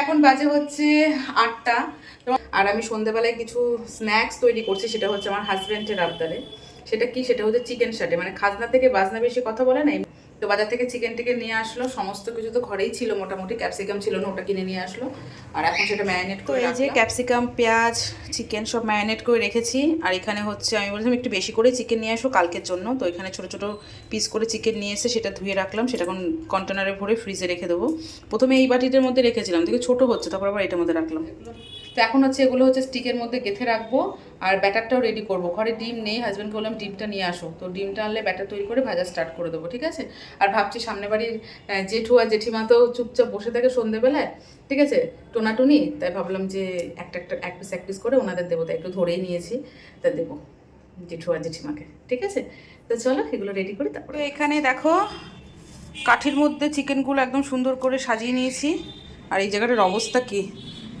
এখন বাজে হচ্ছে আটটা। আর আমি সন্ধেবেলায় কিছু স্ন্যাক্স তৈরি করছি, সেটা হচ্ছে আমার হাজব্যান্ডের আবদারে। সেটা কি? সেটা হচ্ছে চিকেন শাটে মানে খাজনা থেকে বাজনা বেশি কথা বলে না? তো বাজার থেকে চিকেন টিকেন নিয়ে আসলো সমস্ত কিছু তো ঘরেই ছিল মোটামুটি ক্যাপসিকাম ছিল না ওটা কিনে নিয়ে আসলো। আর এখন সেটা ম্যারিনেট করে এই যে ক্যাপসিকাম পেঁয়াজ চিকেন সব ম্যারিনেট করে রেখেছি। আর এখানে হচ্ছে আমি বলছিলাম একটু বেশি করে চিকেন নিয়ে আসো কালকের জন্য। তো এখানে ছোট ছোট পিস করে চিকেন নিয়ে এসে সেটা ধুয়ে রাখলাম। সেটা এখন কন্টেনারে ভরে ফ্রিজে রেখে দেবো। প্রথমে এই বাটিটার মধ্যে রেখেছিলাম দেখে ছোট হচ্ছে তারপর আবার এটার মধ্যে রাখলাম। এখন হচ্ছে এগুলো হচ্ছে স্টিকের মধ্যে গেথে রাখব আর ব্যাটারটাও রেডি করব। ঘরে ডিম নেই হাজব্যান্ডকে বললাম ডিমটা নিয়ে আসো। তো ডিমটা আনলে ব্যাটার তৈরি করে ভাজা স্টার্ট করে দেবো, ঠিক আছে? আর ভাবছি সামনে বাড়ির জেঠু আর জেঠিমা তো চুপচাপ বসে থাকে সন্ধেবেলায়, ঠিক আছে? টোনাটুনি, তাই ভাবলাম যে একটা একটা, এক পিস এক পিস করে ওনাদের দেবো, তাই একটু ধরেই নিয়েছি, তা দেবো জেঠু আর জেঠিমাকে, ঠিক আছে? তো চলো, এগুলো রেডি করি, তারপরে এখানে দেখো, কাঠির মধ্যে চিকেনগুলো একদম সুন্দর করে সাজিয়ে নিয়েছি। আর এই জায়গাটার অবস্থা কি?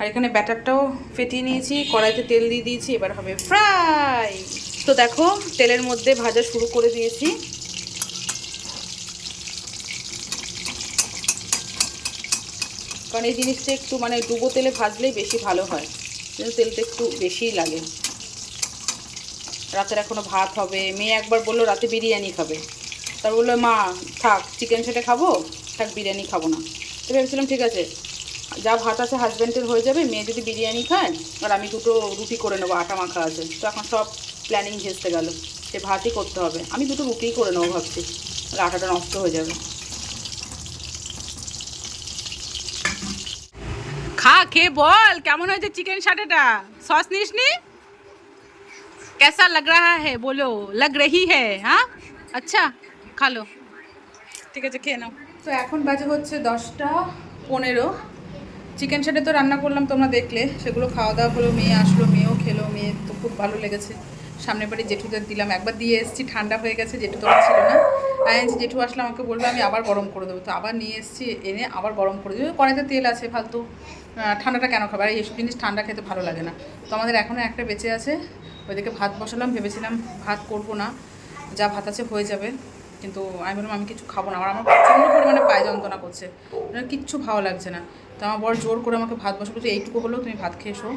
আর এখানে ব্যাটারটাও ফেটিয়ে নিয়েছি, কড়াইতে তেল দিয়ে দিয়েছি, এবার হবে ফ্রাই। তো দেখো, তেলের মধ্যে ভাজা শুরু করে দিয়েছি। কারণ এই জিনিসটা একটু মানে ডুবো তেলে ভাজলেই বেশি ভালো হয় কিন্তু তেলটা একটু বেশিই লাগে। রাতের এখনও ভাত হবে, মেয়ে একবার বলল রাতে বিরিয়ানি খাবে। তার বলল, মা, থাক, চিকেন সেটা খাব, থাক, বিরিয়ানি খাব না। তো ভেবেছিলাম, ঠিক আছে যা ভাত আছে হাজব্যান্ডের হয়ে যাবে মেয়ে যদি বিরিয়ানি খায় আর আমি দুটো রুটি করে নেবো আটা মাখা আছে তো এখন সব প্ল্যানিং ভেস্তে গেল সে ভাতই করতে হবে আমি দুটো রুটিই করে নেবো ভাবছি তাহলে আটাটা নষ্ট হয়ে যাবে খা খেয়ে বল কেমন হয়েছে চিকেন সাটেটা সস নিস নি कैसा लग रहा है बोलो लग रही है हाँ अच्छा खा लो ঠিক আছে খেয়ে নাও তো এখন বাজে হচ্ছে দশটা পনেরো চিকেন সেটা তো রান্না করলাম, তোমরা দেখলে। সেগুলো খাওয়া দাওয়া হলো, মেয়ে আসলো, মেয়েও খেলো, মেয়ে তো খুব ভালো লেগেছে। সামনের বাড়ি জেঠুদের দিলাম। একবার দিয়ে এসেছি, ঠান্ডা হয়ে গেছে, জেঠু তো ছিল না। আমি জেঠু আসলে আমাকে বলল আমি আবার গরম করে দেবো। তো আবার নিয়ে এসেছি, এনে আবার গরম করে দেবো কড়াইতে তেল আছে, ফালতু। ঠান্ডাটা কেন খাবে? আর এইসব জিনিস ঠান্ডা খেতে ভালো লাগে না। তো আমাদের এখনও একটা বেঁচে আছে। ওইদিকে ভাত বসালাম, ভেবেছিলাম ভাত করব না। যা ভাত আছে হয়ে যাবে। কিন্তু আমি বললাম, আমি কিছু খাব না। আর আমার প্রচণ্ড পরিমাণে পায়ে যন্ত্রণা করছে। মানে কিচ্ছু ভালো লাগছে না। তো আমার বড় জোর করে আমাকে ভাত বসে বলছে এইটুকু হলেও তুমি ভাত খেয়ে এসো।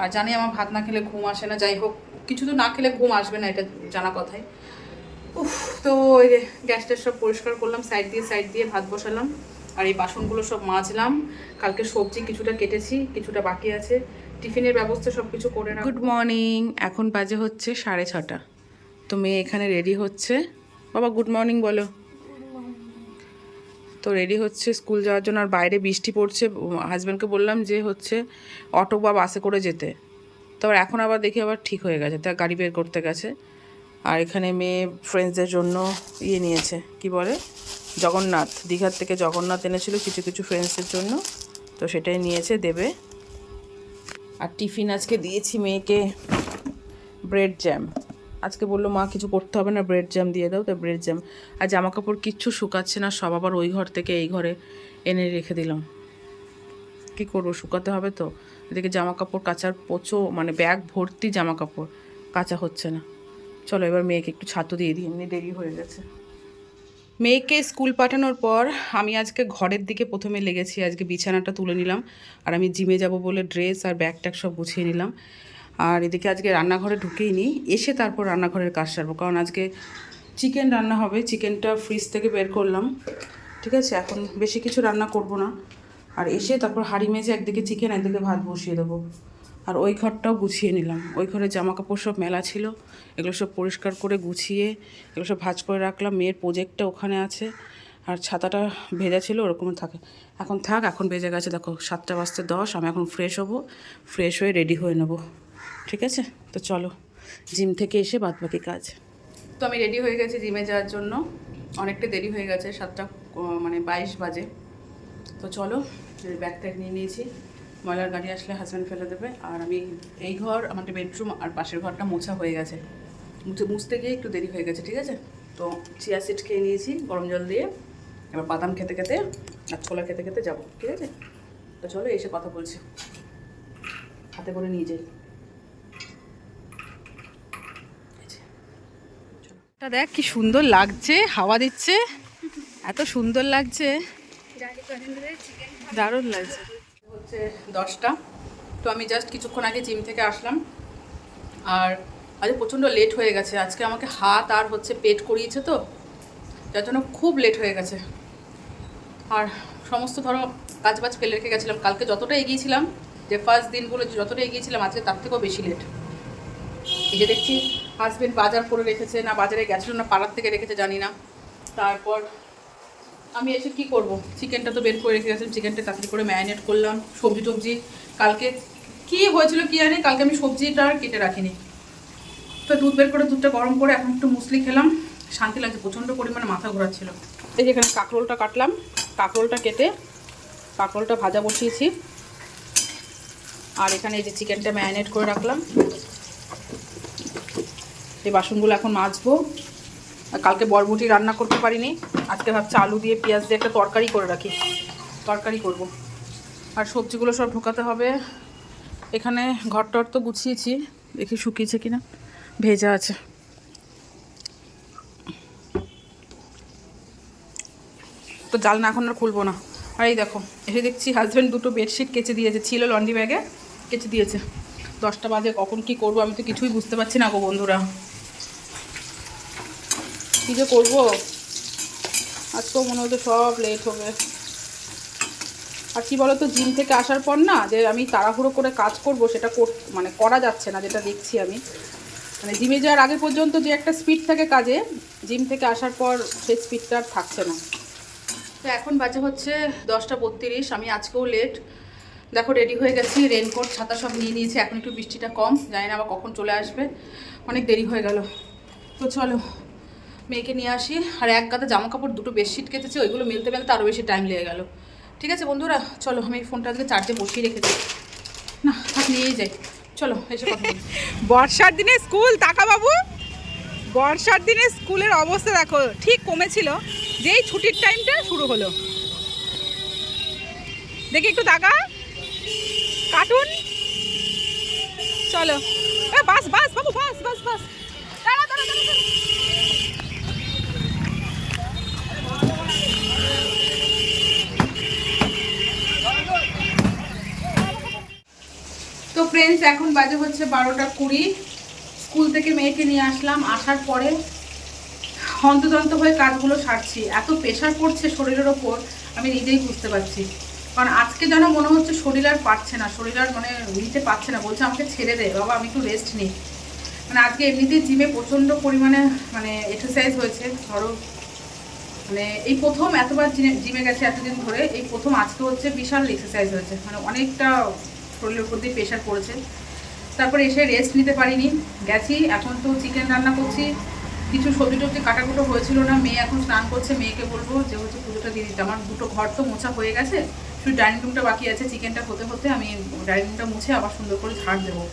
আর জানি আমার ভাত না খেলে ঘুম আসে না, যাই হোক, কিছু তো না খেলে ঘুম আসবে না, এটা জানা কথাই। উফ, তো ওই যে গ্যাসটা সব পরিষ্কার করলাম, সাইড দিয়ে সাইড দিয়ে ভাত বসালাম। আর এই বাসনগুলো সব মাজলাম। কালকে সবজি কিছুটা কেটেছি, কিছুটা বাকি আছে। টিফিনের ব্যবস্থা সব কিছু করে গুড মর্নিং এখন বাজে হচ্ছে সাড়ে ছটা। তো মেয়ে এখানে রেডি হচ্ছে। বাবা গুড মর্নিং বলো। তো রেডি হচ্ছে স্কুল যাওয়ার জন্য, আর বাইরে বৃষ্টি পড়ছে। হাজব্যান্ডকে বললাম যে হচ্ছে অটো বা বাসে করে যেতে। তারপর এখন আবার দেখি আবার ঠিক হয়ে গেছে, তা গাড়ি বের করতে গেছে। আর এখানে মেয়ে ফ্রেন্ডসদের জন্য ইয়ে নিয়েছে, কি বলে? জগন্নাথ, দীঘার থেকে জগন্নাথ এনেছিল কিছু কিছু ফ্রেন্ডসদের জন্য। তো সেটাই নিয়েছে, দেবে। আর টিফিন আজকে দিয়েছি মেয়েকে ব্রেড জ্যাম আজকে বলল, মা, কিছু করতে হবে না ব্রেড জ্যাম দিয়ে দাও। তো ব্রেড জ্যাম আর জামা কাপড় কিচ্ছু শুকাচ্ছে না, সব আবার ওই ঘর থেকে এই ঘরে এনে রেখে দিলাম। কী করব, শুকাতে হবে তো। এদিকে জামা কাপড় কাচার প্রচুর মানে ব্যাগ ভর্তি জামা কাপড় কাঁচা হচ্ছে না। চলো এবার মেয়েকে একটু ছাতু দিয়ে দিই, এমনি দেরি হয়ে গেছে। মেয়েকে স্কুল পাঠানোর পর আমি আজকে ঘরের দিকে প্রথমে লেগেছি, আজকে বিছানাটা তুলে নিলাম, আর আমি জিমে যাব বলে ড্রেস আর ব্যাগ ট্যাগ সব গুছিয়ে নিলাম। আর এদিকে আজকে রান্নাঘরে ঢুকেই নিই এসে তারপর রান্নাঘরের কাজ সারবো। কারণ আজকে চিকেন রান্না হবে চিকেনটা ফ্রিজ থেকে বের করলাম, ঠিক আছে? এখন বেশি কিছু রান্না করব না। আর এসে তারপর হাঁড়ি মেজে একদিকে চিকেন একদিকে ভাত বসিয়ে দেবো। আর ওই ঘরটাও গুছিয়ে নিলাম। ওই ঘরে জামা কাপড় সব মেলা ছিল, এগুলো সব পরিষ্কার করে গুছিয়ে, এগুলো সব ভাজ করে রাখলাম। মেয়ের প্রোজেক্টটা ওখানে আছে, আর ছাতাটা ভেজা ছিল, ওরকম থাকে। এখন থাক, এখন ভেজে গেছে, দেখো, সাতটা বাজতে দশ, আমি এখন ফ্রেশ হব ফ্রেশ হয়ে রেডি হয়ে নেব। ঠিক আছে? তো চলো, জিম থেকে এসে বাদ বাকি কাজ। তো আমি রেডি হয়ে গেছি জিমে যাওয়ার জন্য। অনেকটা দেরি হয়ে গেছে, সাতটা মানে বাইশ বাজে। তো চলো ব্যাগ ট্যাগ নিয়ে নিয়েছি। ময়লার গাড়ি আসলে হাজব্যান্ড ফেলে দেবে। আর আমি এই ঘর, আমাদের বেডরুম আর পাশের ঘরটা মোছা হয়ে গেছে। মুছে, মুছতে গিয়ে একটু দেরি হয়ে গেছে, ঠিক আছে? তো চিয়া সিড খেয়ে নিয়েছি, গরম জল দিয়ে। এবার বাদাম খেতে খেতে আর ছোলা খেতে খেতে যাব, ঠিক আছে? তো চলো এসে কথা বলছি। হাতে করে নিয়ে যাই। দেখ, কি সুন্দর লাগছে, হাওয়া দিচ্ছে, এত সুন্দর লাগছে। দারুণ লাগছে। হচ্ছে দশটা, তো আমি জাস্ট কিছুক্ষণ আগে জিম থেকে আসলাম। আর আজ প্রচণ্ড লেট হয়ে গেছে, আজকে আমাকে হাত আর হচ্ছে পেট করিয়েছে তো, যার জন্য খুব লেট হয়ে গেছে। আর সমস্ত ধরো কাজ বাজ ফেলে রেখে গেছিলাম, কালকে যতটা এগিয়েছিলাম যে ফার্স্ট দিনগুলো যতটা এগিয়েছিলাম আজকে তার থেকেও বেশি লেট এই যে দেখছি হাজবেন্ড বাজার করে রেখেছে, না বাজারে গেছিল না পাড়ার থেকে রেখেছে জানি না। তারপর আমি এসে কি করব? চিকেনটা তো বের করে রেখে গেছিলাম চিকেনটা তাড়াতাড়ি করে ম্যারিনেট করলাম। সবজি টবজি, কালকে কি হয়েছিল কি জানি, কালকে আমি সবজিটা আর কেটে রাখিনি। তো দুধ বের করে, দুধটা গরম করে এখন একটু মুসলি খেলাম। শান্তি লাগছে, প্রচণ্ড পরিমাণে মাথা ঘোরাচ্ছিল। এই যে এখানে কাঁকরোলটা কাটলাম। কাঁকরোলটা কেটে কাঁকরোলটা ভাজা বসিয়েছি। আর এখানে এই যে চিকেনটা ম্যারিনেট করে রাখলাম। এই বাসনগুলো এখন মাজবো। কালকে বরবটি রান্না করতে পারিনি। আজকে ভাবছি আলু দিয়ে পেঁয়াজ দিয়ে একটা তরকারি করে রাখি। তরকারি করব। আর সবজিগুলো সব ঢোকাতে হবে। এখানে ঘর টর তো গুছিয়েছি। দেখি শুকিয়েছে কিনা। ভেজা আছে। তো জাল না এখন আর খুলবো না। আর এই দেখো, এসে দেখছি হাজব্যান্ড দুটো বেডশিট কেচে দিয়েছে। ছিল লন্ড্রি ব্যাগে কেচে দিয়েছে। দশটা বাজে, কখন কি করব আমি তো কিছুই বুঝতে পারছি না গো বন্ধুরা। কী যে করব? আজকেও মনে হতো সব লেট হবে। আর কি বলতো জিম থেকে আসার পর না, যে আমি তাড়াহুড়ো করে কাজ করব, সেটা মানে করা যাচ্ছে না, যেটা দেখছি আমি। মানে জিমে যাওয়ার আগে পর্যন্ত যে একটা স্পিড থাকে কাজে জিম থেকে আসার পর সেই স্পিডটা আর থাকছে না। তো এখন বাজে হচ্ছে দশটা বত্রিশ, আমি আজকেও লেট দেখো রেডি হয়ে গেছি রেনকোট ছাতা সব নিয়ে নিয়েছি, এখন একটু বৃষ্টিটা কম, জানি না আবার কখন চলে আসবে। অনেক দেরি হয়ে গেল। তো চলো মেয়েকে নিয়ে আসি। আর এক গাদা জামা কাপড় দুটো বেডশিট কেটেছি, ওইগুলো মেলতে মেলতে আরও বেশি টাইম লেগে গেল। ঠিক আছে বন্ধুরা, চলো আমি ফোনটা আজকে চার্জে বসিয়ে রেখেছি না, থাক, নিয়েই যাই। চলো, এসে বর্ষার দিনে স্কুল তাকা বাবু বর্ষার দিনে স্কুলের অবস্থা দেখো, ঠিক কমেছিল। যেই ছুটির টাইমটা শুরু হলো। দেখি একটু তাকা। কার্টুন। চলো। বাস বাস, বাবু, বাস বাস বাস। দাঁড়া দাঁড়া দাঁড়া। ফ্রেন্ডস এখন বাজে হচ্ছে বারোটা কুড়ি। স্কুল থেকে মেয়েকে নিয়ে আসলাম, আসার পরে হন্তদন্ত হয়ে কাজগুলো সারছি। এত প্রেশার পড়ছে শরীরের ওপর, আমি নিজেই বুঝতে পারছি। কারণ আজকে যেন মনে হচ্ছে শরীর আর পারছে না, শরীর আর মানে নিতে পারছে না, বলছে আমাকে ছেড়ে দে, বাবা আমি একটু রেস্ট নিই। মানে আজকে এমনিতেই জিমে প্রচণ্ড পরিমাণে মানে এক্সারসাইজ হয়েছে, ধরো মানে এই প্রথম এতবার জিমে- জিমে গেছে এতদিন ধরে, এই প্রথম আজকে হচ্ছে বিশাল এক্সারসাইজ হয়েছে। মানে অনেকটা শরীরের দিয়ে প্রেশার পড়েছে তারপরে এসে রেস্ট নিতে পারিনি। গেছি, এখন তো চিকেন রান্না করছি। কিছু সবজি টবজি কাটাকুটো হয়েছিল না, মেয়ে এখন স্নান করছে, মেয়েকে বলব যে হচ্ছে পুজোটা দিয়ে দিতে। আমার দুটো ঘর তো মোছা হয়ে গেছে, শুধু ডাইনিং রুমটা বাকি আছে চিকেনটা হতে হতে আমি ডাইনিং রুমটা মুছে আবার সুন্দর করে ঝাড় দেবো।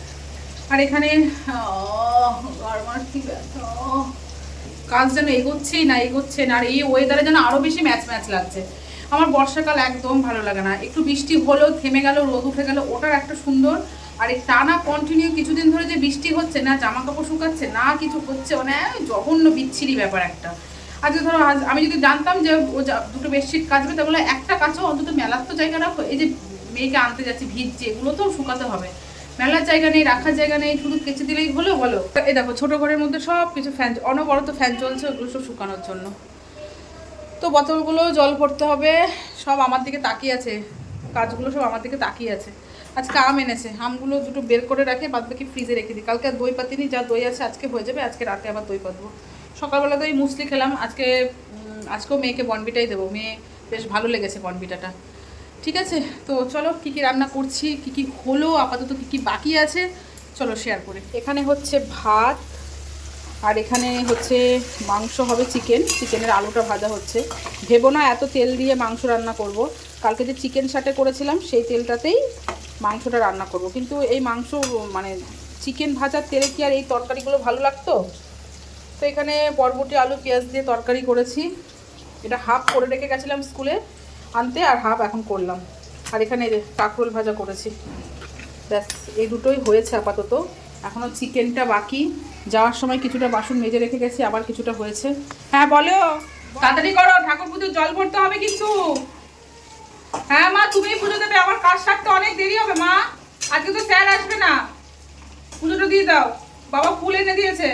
আর এখানে কাজ যেন এগোচ্ছেই না, এগোচ্ছে না, আর এই ওয়েদারে যেন আরও বেশি ম্যাচ ম্যাচ লাগছে। আমার বর্ষাকাল একদম ভালো লাগে না। একটু বৃষ্টি হলো থেমে গেল, রোদ উঠে গেল, ওটার একটা সুন্দর। আর এই টানা কন্টিনিউ কিছুদিন ধরে যে বৃষ্টি হচ্ছে, না জামা কাপড় শুকাচ্ছে, না কিছু হচ্ছে মানে জঘন্য বিচ্ছিরি ব্যাপার একটা। আজকে ধরো, আজ- আমি যদি জানতাম যে ও দুটো বেডশিট কাচবে, তাহলে একটা কাচও অন্তত মেলার তো জায়গা রাখো। এই যে মেয়েকে আনতে যাচ্ছি, ভিজছে, এগুলো তো শুকাতে হবে। মেলার জায়গা নেই, রাখার জায়গা নেই, শুধু কেচে দিলেই হলো, বলো? এই দেখো, ছোট ঘরের মধ্যে সব কিছু ফ্যান অনবরত ফ্যান চলছে, ওগুলো সব শুকানোর জন্য। তো বোতলগুলো জল ভরতে হবে, সব আমার দিকে তাকিয়ে আছে, কাজগুলো সব আমার দিকে তাকিয়ে আছে। আজকে আম এনেছে, আমগুলো দুটো বের করে রাখে বাদ বাকি ফ্রিজে রেখে দিই। কালকে দই পাতিনি, যা দই আছে আজকে হয়ে যাবে, আজকে রাতে আবার দই পাতবো। সকালবেলা দই মুসলি খেলাম, আজকে আজকেও মেয়েকে বনবিটাই দেবো, মেয়ে বেশ ভালো লেগেছে বনবিটাটা। ঠিক আছে, তো চলো কি কি রান্না করছি, কি কি হলো, আপাতত কি কি বাকি আছে, চলো শেয়ার করে। এখানে হচ্ছে ভাত আর এখানে হচ্ছে মাংস হবে চিকেন। চিকেনের আলুটা ভাজা হচ্ছে। ভেবো না, এত তেল দিয়ে মাংস রান্না করব। কালকে যে চিকেন সাটে করেছিলাম, সেই তেলটাতেই মাংসটা রান্না করব। কিন্তু এই মাংস মানে চিকেন ভাজার তেলে কি আর এই তরকারিগুলো ভালো লাগতো? তো এখানে বরবটি, আলু, পেঁয়াজ দিয়ে তরকারি করেছি। এটা হাফ করে রেখে গেছিলাম স্কুলে আনতে আর হাফ এখন করলাম। আর এখানে কাঁকরোল ভাজা করেছি। ব্যাস, এই দুটোই হয়েছে আপাতত। এখনও চিকেনটা বাকি। যাওয়ার সময় কিছুটা বাসন মেজে রেখে গেছি আবার কিছুটা হয়েছে। হ্যাঁ বলো। তাড়াতাড়ি করো ঠাকুর পুজোর জল ভরতে হবে কিন্তু। হ্যাঁ মা তুমি পুজো দেবে আমার কাজ সারতে অনেক দেরি হবে মা। আজকে তো স্যার আসবে না। পুজোটা দিয়ে দাও। বাবা ফুল এনে দিয়েছে।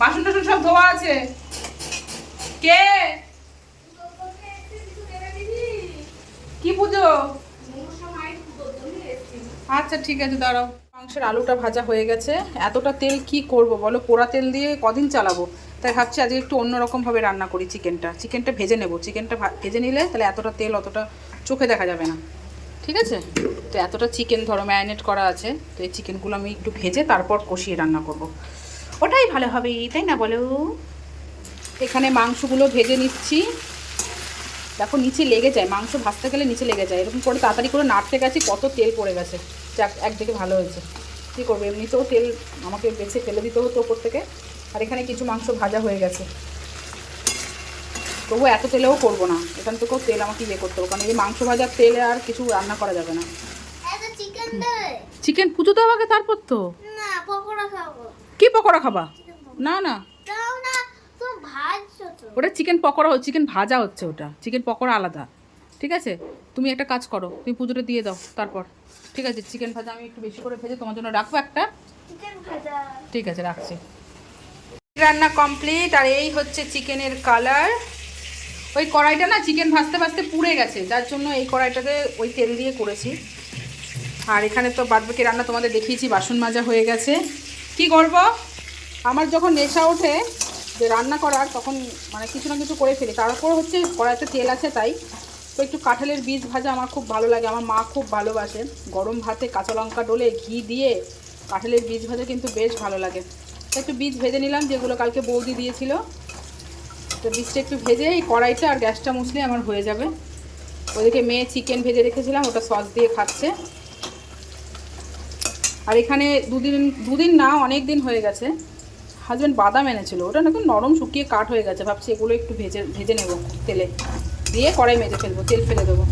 বাসন টাসন সব ধোয়া আছে। কে? কি পুজো? আচ্ছা ঠিক আছে দাঁড়াও। মাংসের আলুটা ভাজা হয়ে গেছে। এতটা তেল কি করব বলো? পোড়া তেল দিয়ে কদিন চালাবো? তাই ভাবছি আজকে একটু অন্যরকমভাবে রান্না করি চিকেনটা। চিকেনটা ভেজে নেব। চিকেনটা ভেজে নিলে তাহলে এতটা তেল অতটা চোখে দেখা যাবে না। ঠিক আছে? তো এতটা চিকেন ধরো ম্যারিনেট করা আছে। তো এই চিকেনগুলো আমি একটু ভেজে তারপর কষিয়ে রান্না করব। ওটাই ভালো হবে, তাই না বলো? এখানে মাংসগুলো ভেজে নিচ্ছি। দেখো নিচে লেগে যায় মাংস ভাজতে গেলে নিচে লেগে যায়। এরকম করে তাড়াতাড়ি করে নাড়তে গেছি কত তেল পড়ে গেছে। যাক একদিকে ভালো হয়েছে। কী করব এমনিতেও তেল আমাকে বেছে ফেলে দিতে হতো ওপর থেকে। আর এখানে কিছু মাংস ভাজা হয়ে গেছে। তবু এত তেলেও করব না। এখান থেকেও তেল আমাকে ইয়ে করতে হবে কারণ এই মাংস ভাজার তেলে আর কিছু রান্না করা যাবে না। চিকেন পুজো দেওয়া আগে তারপর তো? কি পকোড়া খাবা? না না। ওটা চিকেন পকোড়া হচ্ছে চিকেন ভাজা হচ্ছে ওটা। চিকেন পকোড়া আলাদা। ঠিক আছে? তুমি একটা কাজ করো তুমি পুজোটা দিয়ে দাও তারপর। ঠিক আছে? চিকেন ভাজা আমি একটু বেশি করে ভেজে তোমার জন্য রাখব একটা। চিকেন ভাজা। ঠিক আছে রাখছি। রান্না কমপ্লিট আর এই হচ্ছে চিকেনের কালার। ওই কড়াইটা না চিকেন ভাজতে ভাজতে পুড়ে গেছে যার জন্য এই কড়াইটাতে ওই তেল দিয়ে করেছি। আর এখানে তো বাদবাকি রান্না তোমাদের দেখিয়েছি বাসন মাজা হয়ে গেছে। কি করব? আমার যখন নেশা ওঠে যে রান্না করার তখন মানে কিছু না কিছু করে ফেলি। তারপর হচ্ছে কড়াইতে তেল আছে তাই। তো একটু কাঁঠালের বীজ ভাজা আমার খুব ভালো লাগে। আমার মা খুব ভালোবাসে। গরম ভাতে কাঁচা লঙ্কা ডলে ঘি দিয়ে কাঁঠালের বীজ ভাজা কিন্তু বেশ ভালো লাগে। একটু বীজ ভেজে নিলাম, যেগুলো কালকে বৌদি দিয়েছিল। তো বীজটা একটু ভেজে এই কড়াইটা আর গ্যাসটা মুছলে আমার হয়ে যাবে। ওদিকে মেয়ে চিকেন ভেজে রেখেছিলাম, ওটা সস দিয়ে খাচ্ছে। আর এখানে দুদিন দুদিন না অনেক দিন হয়ে গেছে। হাজব্যান্ড বাদাম এনেছিল, ওটা নাকি নরম শুকিয়ে কাট হয়ে গেছে, ভাবছি এগুলো একটু ভেজে ভেজে নেব তেলে। দিয়ে কড়াই মেজে ফেলব, তেল ফেলে দেবো।